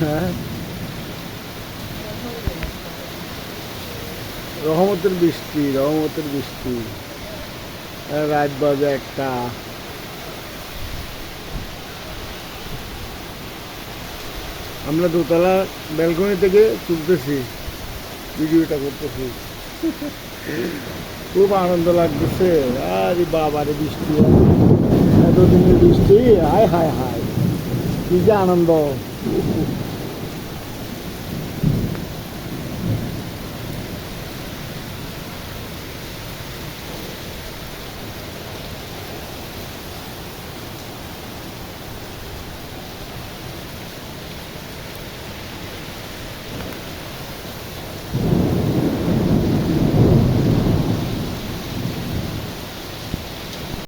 হ্যাঁ। রহমতের বৃষ্টি রহমতের বৃষ্টি। আর রাত বাজে একটা। আমরা দোতলা ব্যালকনি থেকে তুলতেছি, ভিডিওটা করতেছি। খুব আনন্দ লাগতেছে। আরে বাবারে, বৃষ্টি। এতদিনের বৃষ্টি, হায় হায় হায়। 이게 아는도